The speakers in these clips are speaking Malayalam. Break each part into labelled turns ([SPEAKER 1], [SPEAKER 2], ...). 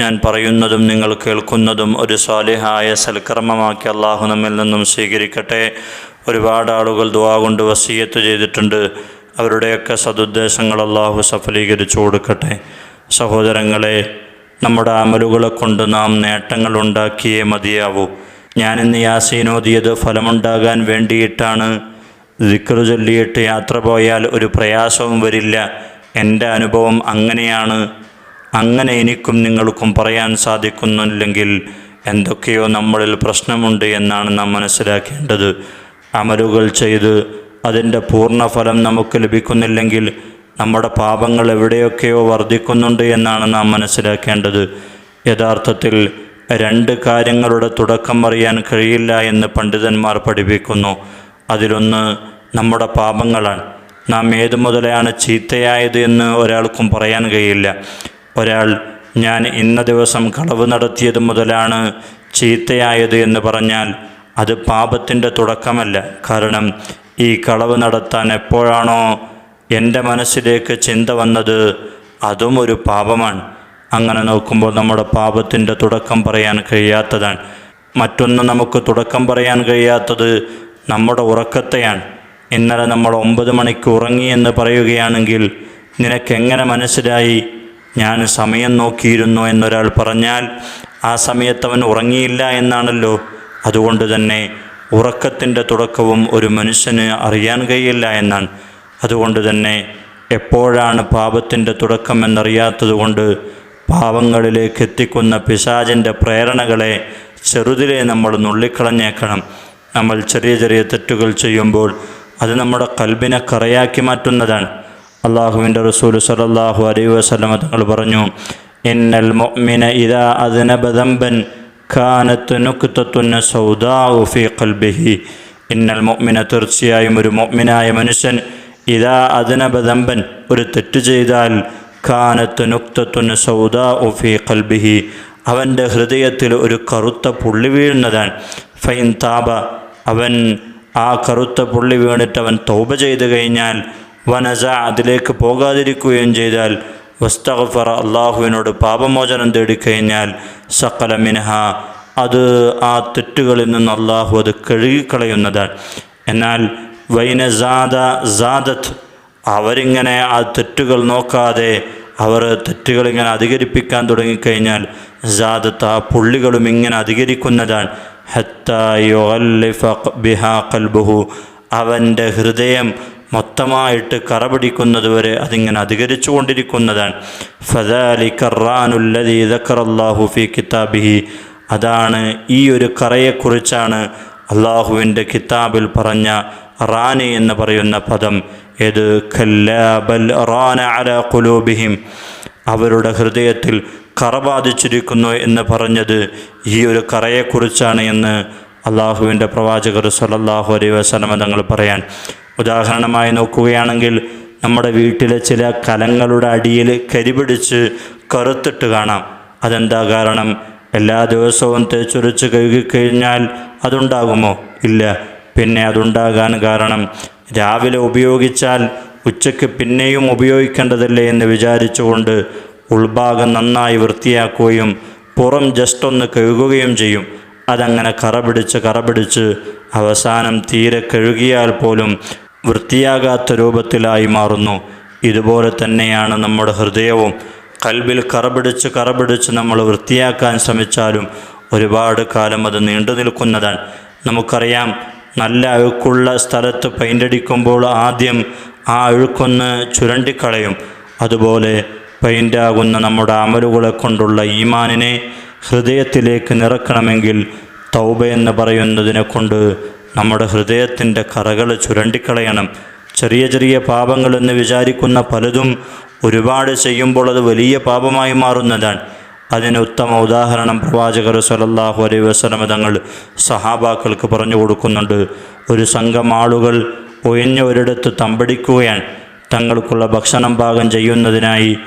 [SPEAKER 1] ഞാൻ പറയുന്നതും നിങ്ങൾ കേൾക്കുന്നതും ഒരു സ്വാലിഹായ സൽക്കർമ്മമാക്കി അള്ളാഹു നമ്മിൽ നിന്നും സ്വീകരിക്കട്ടെ. ഒരുപാട് ആളുകൾ ദുവാ കൊണ്ട് വസീയത്ത് ചെയ്തിട്ടുണ്ട്. അവരുടെയൊക്കെ സതുദ്ദേശങ്ങൾ അള്ളാഹു സഫലീകരിച്ചു കൊടുക്കട്ടെ. സഹോദരങ്ങളെ നമ്മുടെ അമലുകളെ കൊണ്ട് നാം നേട്ടങ്ങൾ ഉണ്ടാക്കിയേ മതിയാവൂ. ഞാനിന്ന് യാസീനോദിയത് ഫലമുണ്ടാകാൻ വേണ്ടിയിട്ടാണ്. ദിക്കറു ചൊല്ലിയിട്ട് യാത്ര പോയാൽ ഒരു പ്രയാസവും വരില്ല. എന്റെ അനുഭവം അങ്ങനെയാണ്. അങ്ങനെ എനിക്കും നിങ്ങൾക്കും പറയാൻ സാധിക്കുന്നില്ലെങ്കിൽ എന്തൊക്കെയോ നമ്മളിൽ പ്രശ്നമുണ്ട് എന്നാണ് നാം മനസ്സിലാക്കേണ്ടത്. അമലുകൾ ചെയ്ത് അതിന്റെ പൂർണഫലം നമുക്ക് ലഭിക്കുന്നില്ലെങ്കിൽ നമ്മുടെ പാപങ്ങൾ എവിടെയൊക്കെയോ വർദ്ധിക്കുന്നുണ്ട് എന്നാണ് നാം മനസ്സിലാക്കേണ്ടത്. യഥാർത്ഥത്തിൽ രണ്ട് കാര്യങ്ങളുടെ തുടക്കം അറിയാൻ കഴിയില്ല എന്ന് പണ്ഡിതന്മാർ പഠിപ്പിക്കുന്നു. അതിലൊന്ന് നമ്മുടെ പാപങ്ങളാണ്. നാം ഏതു മുതലാണ് ചീത്തയായത് എന്ന് ഒരാൾക്കും പറയാൻ കഴിയില്ല. ഒരാൾ ഞാൻ ഇന്ന ദിവസം കളവ് നടത്തിയത് മുതലാണ് ചീത്തയായത് എന്ന് പറഞ്ഞാൽ അത് പാപത്തിന്റെ തുടക്കമല്ല. കാരണം ഈ കളവ് നടത്താൻ എപ്പോഴാണോ എന്റെ മനസ്സിലേക്ക് ചിന്ത വന്നത് അതും ഒരു പാപമാണ്. അങ്ങനെ നോക്കുമ്പോൾ നമ്മുടെ പാപത്തിന്റെ തുടക്കം പറയാൻ കഴിയാത്തതാണ്. മറ്റൊന്ന് നമുക്ക് തുടക്കം പറയാൻ കഴിയാത്തത് നമ്മുടെ ഉറക്കത്തെയാണ്. ഇന്നലെ നമ്മൾ ഒമ്പത് മണിക്ക് ഉറങ്ങി എന്ന് പറയുകയാണെങ്കിൽ നിനക്കെങ്ങനെ മനസ്സിലായി? ഞാൻ സമയം നോക്കിയിരുന്നു എന്നൊരാൾ പറഞ്ഞാൽ ആ സമയത്ത് അവൻ ഉറങ്ങിയില്ല എന്നാണല്ലോ. അതുകൊണ്ട് തന്നെ ഉറക്കത്തിന്റെ തുടക്കവും ഒരു മനുഷ്യന് അറിയാൻ കഴിയില്ല എന്നാണ്. അതുകൊണ്ട് തന്നെ എപ്പോഴാണ് പാപത്തിന്റെ തുടക്കം എന്നറിയാത്തതുകൊണ്ട് പാവങ്ങളിലേക്ക് എത്തിക്കുന്ന പിശാചിന്റെ പ്രേരണകളെ ചെറുതിലെ നമ്മൾ നുള്ളിക്കളഞ്ഞേക്കണം. നമ്മൾ ചെറിയ ചെറിയ തെറ്റുകൾ ചെയ്യുമ്പോൾ അത് നമ്മുടെ കൽബിനെ കറയാക്കി മാറ്റുന്നതാണ്. അള്ളാഹുവിന്റെ റസൂൽ സലല്ലാഹു അലൈ വസ്ലമ തങ്ങൾ പറഞ്ഞു ഇന്നൽ മൊമിന ഇതാ അതിനബദംബൻ കാനത്ത് നുക്തത്തുന്ന സൗദാഉ ഫീ ഖൽബിഹി. ഇന്നൽ മൊമിന തീർച്ചയായും ഒരു മൊമിനായ മനുഷ്യൻ ഇതാ അതിനബദംബൻ ഒരു തെറ്റ് ചെയ്താൽ കാനത്ത് നുക്തത്തുന്ന സൗദാഉ ഫീ ഖൽബിഹി അവന്റെ ഹൃദയത്തിൽ ഒരു കറുത്ത പുള്ളി വീഴുന്നതാണ്. ഫൈൻ താബ അവൻ ആ കറുത്ത പുള്ളി വീണിട്ട് അവൻ തൗബ ചെയ്തു കഴിഞ്ഞാൽ വനസ അതിലേക്ക് പോകാതിരിക്കുകയും ചെയ്താൽ വസ്തഗ്ഫറ അള്ളാഹുവിനോട് പാപമോചനം തേടിക്കഴിഞ്ഞാൽ സക്കല മിനഹ അത് ആ തെറ്റുകളിൽ നിന്ന് അള്ളാഹു അത് കഴുകിക്കളയുന്നതാണ്. എന്നാൽ വൈനസാദ സാദത്ത് അവരിങ്ങനെ ആ തെറ്റുകൾ നോക്കാതെ അവർ തെറ്റുകൾ ഇങ്ങനെ അധികരിപ്പിക്കാൻ തുടങ്ങിക്കഴിഞ്ഞാൽ സാദത്ത് ആ പുള്ളികളും ഇങ്ങനെ അധികരിക്കുന്നതാണ്. ബിഹാ കൽബുഹു അവന്റെ ഹൃദയം മൊത്തമായിട്ട് കറപിടിക്കുന്നതുവരെ അതിങ്ങനെ അധികരിച്ചു കൊണ്ടിരിക്കുന്നതാണ്. ഫദാലി കറാനുല്ലാഹു ഫി കിതാബിഹി. അതാണ് ഈ ഒരു കറയെക്കുറിച്ചാണ് അള്ളാഹുവിന്റെ കിതാബിൽ പറഞ്ഞ റാനി എന്ന് പറയുന്ന പദം. ഏത്? ഖല്ലാബൽ റാന അല കുലൂബിഹിം അവരുടെ ഹൃദയത്തിൽ കറ ബാധിച്ചിരിക്കുന്നു എന്ന് പറഞ്ഞത് ഈ ഒരു കറയെക്കുറിച്ചാണ് എന്ന് അള്ളാഹുവിന്റെ പ്രവാചകർ സലല്ലാഹു അലൈ വസലമ തങ്ങൾ പറയാൻ. ഉദാഹരണമായി നോക്കുകയാണെങ്കിൽ നമ്മുടെ വീട്ടിലെ ചില കലങ്ങളുടെ അടിയിൽ കരിപിടിച്ച് കറുത്തിട്ട് കാണാം. അതെന്താ കാരണം? എല്ലാ ദിവസവും തേച്ചൊരച്ച് കഴുകിക്കഴിഞ്ഞാൽ അതുണ്ടാകുമോ? ഇല്ല. പിന്നെ അതുണ്ടാകാൻ കാരണം രാവിലെ ഉപയോഗിച്ചാൽ ഉച്ചയ്ക്ക് പിന്നെയും ഉപയോഗിക്കേണ്ടതല്ലേ എന്ന് വിചാരിച്ചുകൊണ്ട് ഉൾഭാഗം നന്നായി വൃത്തിയാക്കുകയും പുറം ജസ്റ്റ് ഒന്ന് കഴുകുകയും ചെയ്യും. അതങ്ങനെ കറപിടിച്ച് കറപിടിച്ച് കറ പിടിച്ച് അവസാനം തീരെ കഴുകിയാൽ പോലും വൃത്തിയാകാത്ത രൂപത്തിലായി മാറുന്നു. ഇതുപോലെ തന്നെയാണ് നമ്മുടെ ഹൃദയവും. കൽബിൽ കറപിടിച്ച് കറപിടിച്ച് നമ്മൾ വൃത്തിയാക്കാൻ ശ്രമിച്ചാലും ഒരുപാട് കാലം അത് നീണ്ടു നിൽക്കുന്നതാണ് നമുക്കറിയാം നല്ല അഴുക്കുള്ള സ്ഥലത്ത് പെയിന്റടിക്കുമ്പോൾ ആദ്യം ആ അഴുക്കൊന്ന് ചുരണ്ടിക്കളയും. അതുപോലെ പെയിന്റാകുന്ന നമ്മുടെ അമലുകളെ കൊണ്ടുള്ള ഈമാനിനെ ഹൃദയത്തിലേക്ക് നിറക്കണമെങ്കിൽ തൗബ എന്ന് പറയുന്നതിനെ കൊണ്ട് നമ്മുടെ ഹൃദയത്തിന്റെ കറകൾ ചുരണ്ടിക്കളയണം. ചെറിയ ചെറിയ പാപങ്ങളെന്ന് വിചാരിക്കുന്ന പലതും ഒരുപാട് ചെയ്യുമ്പോൾ അത് വലിയ പാപമായി മാറുന്നതാണ്. അതിന് ഉത്തമ ഉദാഹരണം പ്രവാചകർ സലല്ലാഹു അലൈ വസ്ലമ തങ്ങൾ സഹാബാക്കൾക്ക് പറഞ്ഞു കൊടുക്കുന്നുണ്ട്. ഒരു സംഘം ആളുകൾ ഒഴിഞ്ഞ ഒരിടത്ത് തമ്പടിക്കുകയാണ്. തങ്ങൾക്കുള്ള ഭക്ഷണം പാകം ചെയ്യുന്നതിനായി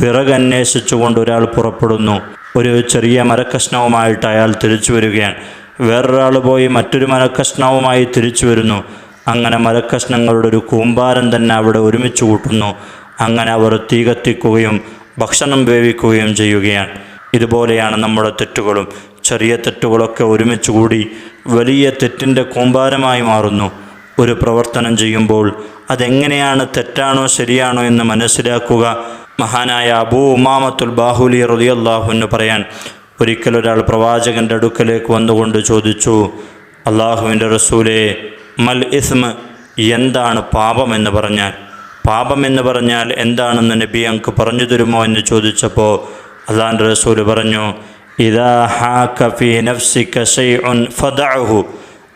[SPEAKER 1] വിറകന്വേഷിച്ചുകൊണ്ട് ഒരാൾ പുറപ്പെടുന്നു. ഒരു ചെറിയ മരക്കഷ്ണവുമായിട്ട് അയാൾ തിരിച്ചു വരികയാണ്. വേറൊരാൾ പോയി മറ്റൊരു മരക്കഷ്ണവുമായി തിരിച്ചു വരുന്നു. അങ്ങനെ മരക്കഷ്ണങ്ങളുടെ ഒരു കൂമ്പാരം തന്നെ അവിടെ ഒരുമിച്ച് കൂട്ടുന്നു. അങ്ങനെ അവർ തീ കത്തിക്കുകയും ഭക്ഷണം വേവിക്കുകയും ചെയ്യുകയാണ്. ഇതുപോലെയാണ് നമ്മുടെ തെറ്റുകളും. ചെറിയ തെറ്റുകളൊക്കെ ഒരുമിച്ച് കൂടി വലിയ തെറ്റിന്റെ കൂമ്പാരമായി മാറുന്നു. ഒരു പ്രവർത്തനം ചെയ്യുമ്പോൾ അതെങ്ങനെയാണ് തെറ്റാണോ ശരിയാണോ എന്ന് മനസ്സിലാക്കുക? മഹാനായ അബൂ ഉമാമത്തുൽ ബാഹുലി റുദിയല്ലാഹു എന്ന് പറയാൻ ഒരിക്കലൊരാൾ പ്രവാചകന്റെ അടുക്കലേക്ക് വന്നുകൊണ്ട് ചോദിച്ചു അള്ളാഹുവിന്റെ റസൂലെ മൽ ഇസ്മ എന്താണ് പാപം എന്ന് പറഞ്ഞാൽ? പാപം എന്ന് പറഞ്ഞാൽ എന്താണെന്ന് നബി അങ്ക് പറഞ്ഞു തരുമോ? എന്ന് ചോദിച്ചപ്പോൾ അള്ളാഹന്റെ റസൂൽ പറഞ്ഞു ഷൈഉൻ ഫദഅഹു.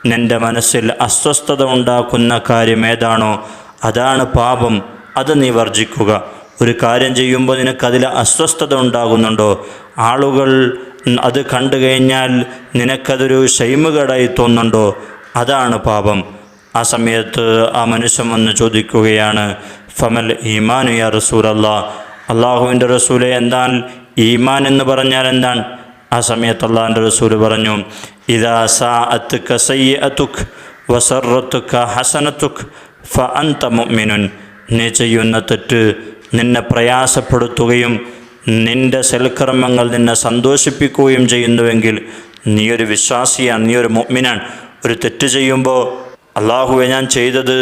[SPEAKER 1] നിന്റെ മനസ്സിൽ അസ്വസ്ഥത ഉണ്ടാക്കുന്ന കാര്യം ഏതാണോ അതാണ് പാപം അത് നീ വർജിക്കുക. ഒരു കാര്യം ചെയ്യുമ്പോൾ നിനക്കതിൽ അസ്വസ്ഥത ഉണ്ടാകുന്നുണ്ടോ? ആളുകൾ അത് കണ്ടു കഴിഞ്ഞാൽ നിനക്കതൊരു ഷെയ്മുകേടായി തോന്നുന്നുണ്ടോ? അതാണ് പാപം. ആ സമയത്ത് ആ മനുഷ്യൻ വന്ന് ചോദിക്കുകയാണ് ഫമൽ ഈമാനു യാ റസൂൽ അല്ലാ അള്ളാഹുവിന്റെ റസൂലെ എന്നാൽ ഈമാൻ എന്ന് പറഞ്ഞാൽ എന്താണ്? ആ സമയത്ത് അള്ളാഹിന്റെ റസൂൽ പറഞ്ഞു ഇതാ സാ അത്ത് കസയ്യ അത്തുഖ് വസറത്തുക്ക ഹസനത്തുഖ് ഫ അന്ത മുഅ്മിനുൻ. നീ ചെയ്യുന്ന തെറ്റ് നിന്നെ പ്രയാസപ്പെടുത്തുകയും നിന്റെ സൽക്കർമ്മങ്ങൾ നിന്നെ സന്തോഷിപ്പിക്കുകയും ചെയ്യുന്നുവെങ്കിൽ നീ ഒരു വിശ്വാസിയാണ് നീ ഒരു മുഅ്മിനാണ്. ഒരു തെറ്റ് ചെയ്യുമ്പോൾ അള്ളാഹുവെ ഞാൻ ചെയ്തത്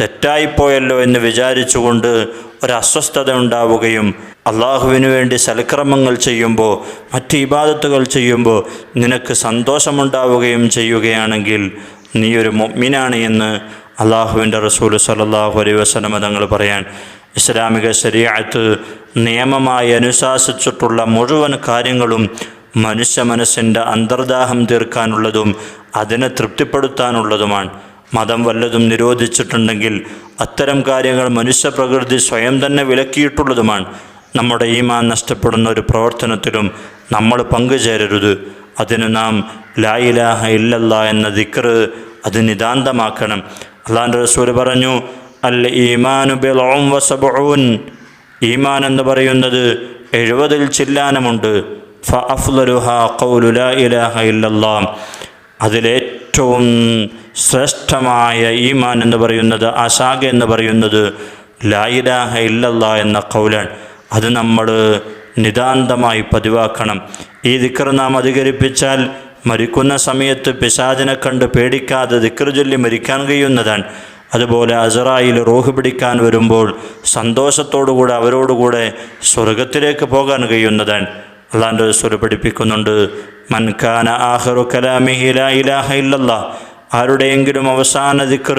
[SPEAKER 1] തെറ്റായിപ്പോയല്ലോ എന്ന് വിചാരിച്ചുകൊണ്ട് ഒരസ്വസ്ഥത ഉണ്ടാവുകയും അള്ളാഹുവിന് വേണ്ടി സൽക്രമങ്ങൾ ചെയ്യുമ്പോൾ മറ്റ് ഇബാദത്തുകൾ ചെയ്യുമ്പോൾ നിനക്ക് സന്തോഷമുണ്ടാവുകയും ചെയ്യുകയാണെങ്കിൽ നീ ഒരു മൊമ്മിനാണ് എന്ന് അള്ളാഹുവിന്റെ റസൂൽ സലല്ലാഹു അലൈ വസ്ലമ തങ്ങൾ പറയാൻ ഇസ്ലാമിക ശരീഅത്ത് നിയമമായി അനുശാസിച്ചിട്ടുള്ള മുഴുവൻ കാര്യങ്ങളും മനുഷ്യ മനസ്സിന്റെ അന്തർദാഹം തീർക്കാനുള്ളതും അതിനെ തൃപ്തിപ്പെടുത്താനുള്ളതുമാണ്. മതം വല്ലതും നിരോധിച്ചിട്ടുണ്ടെങ്കിൽ അത്തരം കാര്യങ്ങൾ മനുഷ്യപ്രകൃതി സ്വയം തന്നെ വിലക്കിയിട്ടുള്ളതുമാണ്. നമ്മുടെ ഈമാൻ നഷ്ടപ്പെടുന്ന ഒരു പ്രവർത്തനത്തിലും നമ്മൾ പങ്കുചേരരുത്. അതിന് നാം ലായിലാഹ ഇല്ലല്ല എന്ന ദിക്ർ അത് നിതാന്തമാക്കണം. അള്ളാന്റെ റസൂൽ പറഞ്ഞു അൽ ഈമാനു ബിളഉം വസബഊൻ. ഈമാൻ എന്ന് പറയുന്നത് എഴുപതിൽ ചില്ലാനമുണ്ട്. ഫ ഇലാഹ അതിലേറ്റവും ശ്രേഷ്ഠമായ ഈമാൻ എന്ന് പറയുന്നത് അശാഖ ശാഖ എന്ന് പറയുന്നത് ലായിലാഹ ഇല്ലല്ല എന്ന കൗലാണ് അത് നമ്മൾ നിതാന്തമായി പതിവാക്കണം. ഈ ദിക്കർ നാം അധികരിപ്പിച്ചാൽ മരിക്കുന്ന സമയത്ത് പിശാചിനെ കണ്ട് പേടിക്കാതെ ദിക്കർ ചൊല്ലി മരിക്കാൻ കഴിയുന്നതാണ്. അതുപോലെ അസറായിൽ റോഹ് പിടിക്കാൻ വരുമ്പോൾ സന്തോഷത്തോടുകൂടെ അവരോടുകൂടെ സ്വർഗത്തിലേക്ക് പോകാൻ കഴിയുന്നതാണ് അള്ളാന്റെ റസൂൽ പഠിപ്പിക്കുന്നുണ്ട്. മൻഖാന ആഹറു കലാമിഹി ഇല്ലല്ലാ. ആരുടെയെങ്കിലും അവസാന ദിക്ർ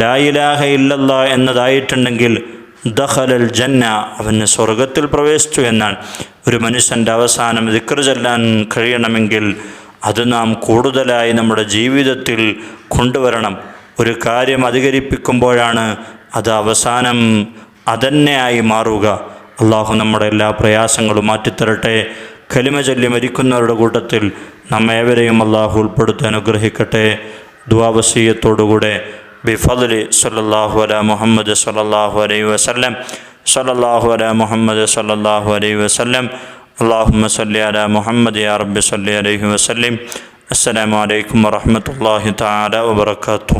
[SPEAKER 1] ലാ ഇലാഹ ഇല്ലല്ല എന്നതായിട്ടുണ്ടെങ്കിൽ ദഹലൽ ജന്ന അവന് സ്വർഗത്തിൽ പ്രവേശിച്ചു എന്നാണ് ഒരു മനുഷ്യന്റെ അവസാനം ദിക്കർ ചെല്ലാൻ കഴിയണമെങ്കിൽ അത് നാം കൂടുതലായി നമ്മുടെ ജീവിതത്തിൽ കൊണ്ടുവരണം. ഒരു കാര്യം അധികരിപ്പിക്കുമ്പോഴാണ് അത് അവസാനം അതന്നെയായി മാറുക. അള്ളാഹു നമ്മുടെ എല്ലാ പ്രയാസങ്ങളും മാറ്റിത്തരട്ടെ. കലിമ ചൊല്ലി മരിക്കുന്നവരുടെ കൂട്ടത്തിൽ നമ്മേവരെയും അള്ളാഹു ഉൾപ്പെടുത്തി അനുഗ്രഹിക്കട്ടെ. ദ്വാവസീയത്തോടുകൂടെ ബിഫദലി സല്ലാഹു അല മുഹമ്മദ് സല്ലാഹു അലൈ വസ്ലം സല്ലാഹു അല മുഹമ്മദ് സല്ലാഹു അലൈ വസ്ലം അള്ളാഹുമ്മ സല്ലി അല മുഹമ്മദ് യാ റബ്ബി സല്ലി അലൈഹി വസല്ലിം. അസ്സലാമലൈക്കും വറഹമത്തല്ലാഹി താല വാത്തു